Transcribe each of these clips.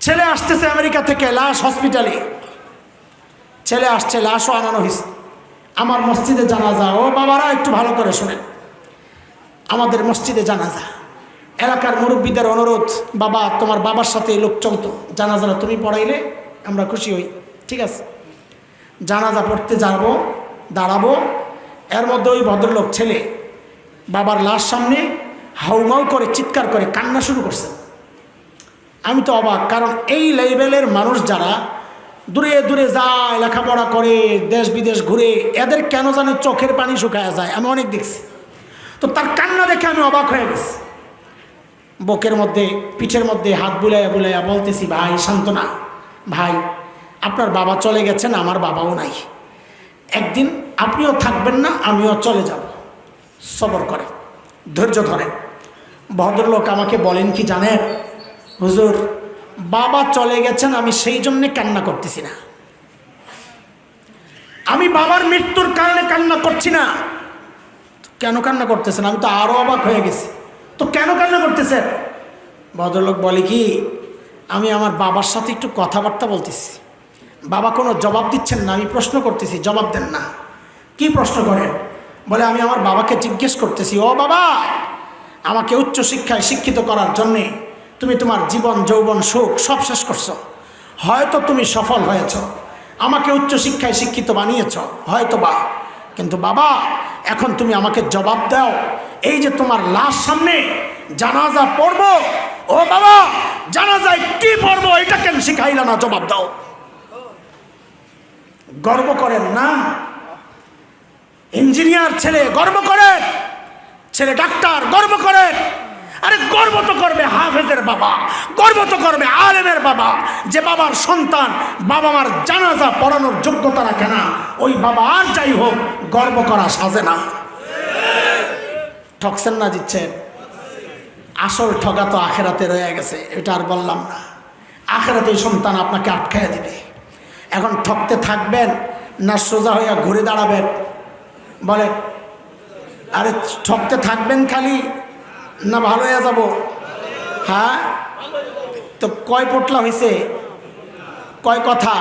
ছেলে আসতেছে আমেরিকা থেকে লাশ হসপিটালে। ছেলে আসছে, লাশও আনানো হয়েছে আমার মসজিদে জানাজা। ও বাবারা, একটু ভালো করে শোনেন। আমাদের মসজিদে জানাজা। এলাকার মুরব্বীদের অনুরোধ, বাবা, তোমার বাবার সাথে লোক চলতো। জানাজারা তুমি পড়াইলে আমরা খুশি হই। ঠিক আছে? জানাজা পড়তে যাব, দাঁড়াবো। এর মধ্যে ওই ভদ্রলোক ছেলে বাবার লাশ সামনে হাউমাউ করে, চিৎকার করে কান্না শুরু করছে। আমি তো অবাক, কারণ এই লেভেলের মানুষ যারা দূরে দূরে যায়, লেখাপড়া করে, দেশ বিদেশ ঘুরে, এদের কেন জানে চোখের পানি শুকায় যায়? আমি অনেক দেখছি। তো তার কান্না দেখে আমি অবাক হয়ে গেছি। বকের মধ্যে, পিঠের মধ্যে হাত বুলাইয়া বুলাইয়া বলতেছি, ভাই, সান্ত্বনা। ভাই, আপনার বাবা চলে গেছেন, আমার বাবাও নাই। একদিন আপনিও থাকবেন না, আমিও চলে যাব। সবর করে ধৈর্য ধরেন। ভদ্রলোক আমাকে বলেন কি জানেন? হুজুর, বাবা চলে গেছেন, আমি সেই জন্যে কান্না করতেছি না। আমি বাবার মৃত্যুর কারণে কান্না করছি না। কেন কান্না করতেছেন? আমি তো আরও অবাক হয়ে গেছি। তো কেন কান্না করতেছেন? ভদ্রলোক বলে কি, আমি আমার বাবার সাথে একটু কথাবার্তা বলতেছি। বাবা কোনো জবাব দিচ্ছেন না, আমি প্রশ্ন করতেছি, জবাব দেন না। কি প্রশ্ন করেন? বলে, আমি আমার বাবাকে জিজ্ঞেস করতেছি, ও বাবা, আমাকে উচ্চ শিক্ষায় শিক্ষিত করার জন্যে তুমি তোমার জীবন, যৌবন, সুখ সব শেষ করছ। হয়তো তুমি সফল হয়েছ। আমাকে উচ্চ শিক্ষায় শিক্ষিত বানিয়েছ হয়তো বা কিন্তু বাবা, এখন তুমি আমাকে জবাব দাও। এই যে তোমার লাশ সামনে জানাজা পড়ব, ও বাবা, জানাজায় কি পড়ব এটা কেন শিখাইলা না জবাব দাও। গর্ব করেন না? ইঞ্জিনিয়ার ছেলে গর্ব করেন ছেলে ডাক্তার গর্ব করেন আরে গর্ব তো করবে হাফেজের বাবা, গর্ব তো করবে আলেমের বাবা, যে বাবার সন্তান বাবা মার জানাজা পড়ানোর যোগ্যতা রাখে না, ওই বাবা আর যাই হোক, গর্ব করা সাজে না। ঠকছেন না দিচ্ছেন আসল ঠগা তো আখেরাতে রয়ে গেছে, এটা আর বললাম না। আখেরাতে সন্তান আপনাকে আটকাইয়া দিবে। এখন ঠকতে থাকবেন, না সোজা হইয়া ঘুরে দাঁড়াবেন? বলে, আরে ঠকতে থাকবেন খালি না, ভালো হয়ে যাব। হ্যাঁ? তো কয় পোটলা হয়েছে কয় কথা?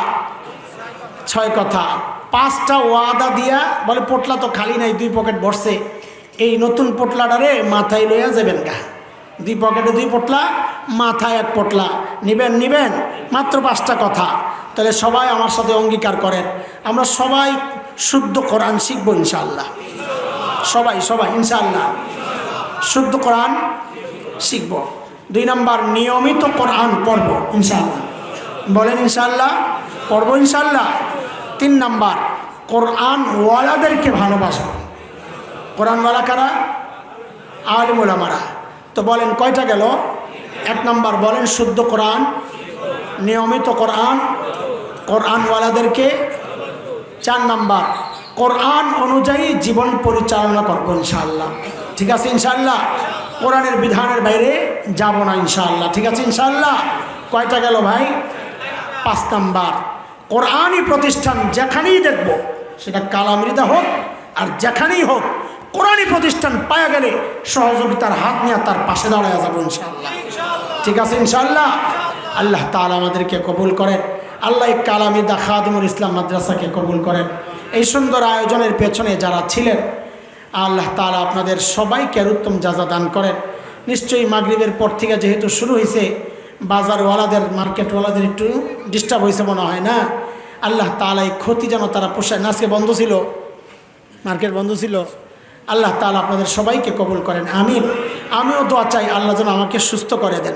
ছয় কথা। পাঁচটা ওয়াদা দিয়া বলে, পোটলা তো খালি নাই, দুই পকেট বসছে এই নতুন পোটলাটারে মাথায় লইয়া যাবেন গা। দুই পকেটে দুই পোটলা, মাথায় এক পোটলা। নিবেন নিবেন, মাত্র পাঁচটা কথা। তাহলে সবাই আমার সাথে অঙ্গীকার করেন। আমরা সবাই শুদ্ধ কোরআন শিখব ইনশাল্লাহ সবাই সবাই ইনশাল্লাহ শুদ্ধ কোরআন শিখব। দুই নাম্বার, নিয়মিত কোরআন পড়ব ইনশাল্লাহ বলেন ইনশাল্লাহ পড়ব ইনশাল্লাহ তিন নাম্বার, কোরআন ওয়ালাদেরকে ভালোবাসব। কোরআনওয়ালা কারা? আলিমুলামারা। তো বলেন কয়টা গেল? এক নাম্বার, বলেন শুদ্ধ কোরআন, নিয়মিত কোরআন, কোরআনওয়ালাদেরকে। চার নাম্বার, কোরআন অনুযায়ী জীবন পরিচালনা করব ইনশাল্লাহ ঠিক আছে ইনশাল্লাহ কোরআনের বিধানের বাইরে যাব না ইনশাল্লাহ ঠিক আছে ইনশাল্লাহ কয়টা গেল ভাই? পাঁচ নাম্বার। কোরআনই প্রতিষ্ঠান যেখানেই দেখব, সেটা কালামৃদা হোক আর যেখানেই হোক, কোরআনই প্রতিষ্ঠান পাওয়া গেলে সহযোগিতার হাত নিয়ে তার পাশে দাঁড়ায় যাব ইনশাল্লাহ ঠিক আছে ইনশাল্লাহ আল্লাহ তালা আমাদেরকে কবুল করেন। আল্লাহ কালামিদা খাদিমুল ইসলাম মাদ্রাসাকে কবুল করেন। এই সুন্দর আয়োজনের পেছনে যারা ছিলেন আল্লাহ তালা আপনাদের সবাইকে আর উত্তম যাজা দান করেন। নিশ্চয়ই মাগরীবের পর থেকে যেহেতু শুরু হয়েছে বাজারওয়ালাদের, মার্কেটওয়ালাদের একটু ডিস্টার্ব হয়েছে মনে হয় না? আল্লাহ তালা এই ক্ষতি যেন তারা পোষায়। আজকে বন্ধ ছিল? মার্কেট বন্ধ ছিল? আল্লাহ তালা আপনাদের সবাইকে কবুল করেন। আমি আমিও দোয়া চাই আল্লাহ যেন আমাকে সুস্থ করে দেন।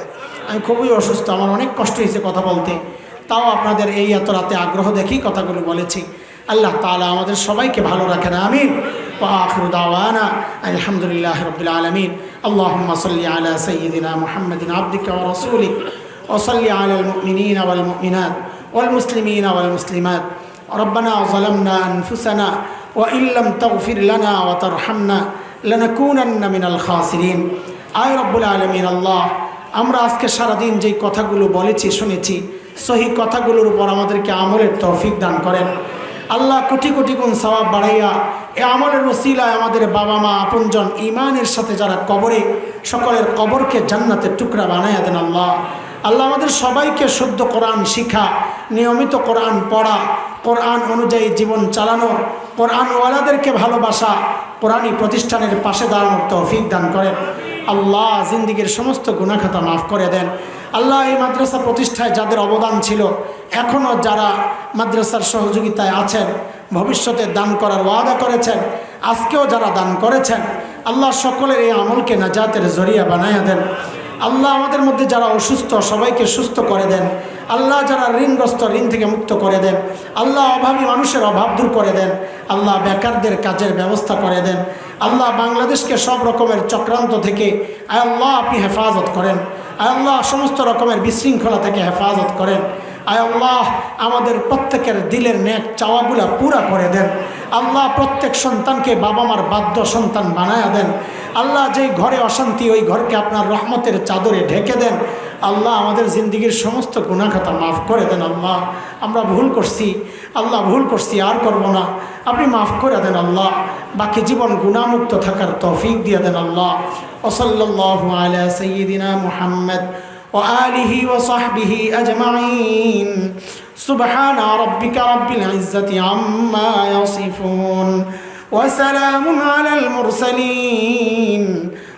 আমি খুবই অসুস্থ, আমার অনেক কষ্ট হয়েছে কথা বলতে। তাও আপনাদের এই এত রাতে আগ্রহ দেখেই কথাগুলো বলেছি। আল্লাহ তালা আমাদের সবাইকে ভালো রাখেন। আমিন। وآخر دعوانا الحمد لله رب العالمين اللهم صل على سيدنا محمد عبدك ورسولك وصل على المؤمنين والمؤمنات والمسلمين والمسلمات ربنا ظلمنا أنفسنا وإن لم تغفر لنا وترحمنا لنكونن من الخاسرين আয় রব্বুল আলমিন আল্লাহ আমরা আজকে সারাদিন যেই কথাগুলো বলেছি শুনেছি সহি কথাগুলোর উপর আমাদেরকে আমলের তৌফিক দান করেন আল্লাহ কোটি কোটি গুণ সবাব বাড়াইয়া এ আমলের ওসিলায় আমাদের বাবা মা, আপনজন ইমানের সাথে যারা কবরে, সকলের কবরকে জান্নাতের টুকরা বানাইয়া দেন আল্লাহ। আল্লাহ আমাদের সবাইকে শুদ্ধ কোরআন শিখা, নিয়মিত কোরআন পড়া, কোরআন অনুযায়ী জীবন চালানো কোরআনওয়ালাদেরকে ভালোবাসা, কোরআনই প্রতিষ্ঠানের পাশে দাঁড়ানোর তৌফিক দান করেন। আল্লাহ জিন্দিগির সমস্ত গুণাখাতা মাফ করে দেন। আল্লাহ এই মাদ্রাসা প্রতিষ্ঠায় যাদের অবদান ছিল এখনও যারা মাদ্রাসার সহযোগিতায় আছেন, ভবিষ্যতে দান করার ওয়াদা করেছেন, আজকেও যারা দান করেছেন, আল্লাহ সকলের এই আমলকে নাজাতের জরিয়া বানাইয়া দেন। আল্লাহ আমাদের মধ্যে যারা অসুস্থ, সবাইকে সুস্থ করে দেন। আল্লাহ যারা ঋণগ্রস্ত, ঋণ থেকে মুক্ত করে দেন। আল্লাহ অভাবী মানুষের অভাব দূর করে দেন। আল্লাহ বেকারদের কাজের ব্যবস্থা করে দেন। আল্লাহ বাংলাদেশকে সব রকমের চক্রান্ত থেকে আল্লাহ আপনি হেফাজত করেন। আল্লাহ সমস্ত রকমের বিশৃঙ্খলা থেকে হেফাজত করেন। আল্লাহ, আমাদের প্রত্যেকের দিলের ন্যাক চাওয়াগুলা পুরা করে দেন। আল্লাহ প্রত্যেক সন্তানকে বাবা মার বাধ্য সন্তান বানায়া দেন। আল্লাহ যেই ঘরে অশান্তি, ওই ঘরকে আপনার রহমতের চাদরে ঢেকে দেন। আল্লাহ আমাদের জিন্দগির সমস্ত গুণাখাতা মাফ করে দেন আল্লাহ আমরা ভুল করছি আল্লাহ ভুল করছি আর করব না আপনি মাফ করে দেন আল্লাহ বাকি জীবন গুণামুক্ত থাকার তৌফিক দিয়ে দেন আল্লাহ ওসল্লাহ আলা সঈদিনা মুহাম্মদ وآله وصحبه أجمعين سبحان ربك رب العزة عما يصفون وسلام على المرسلين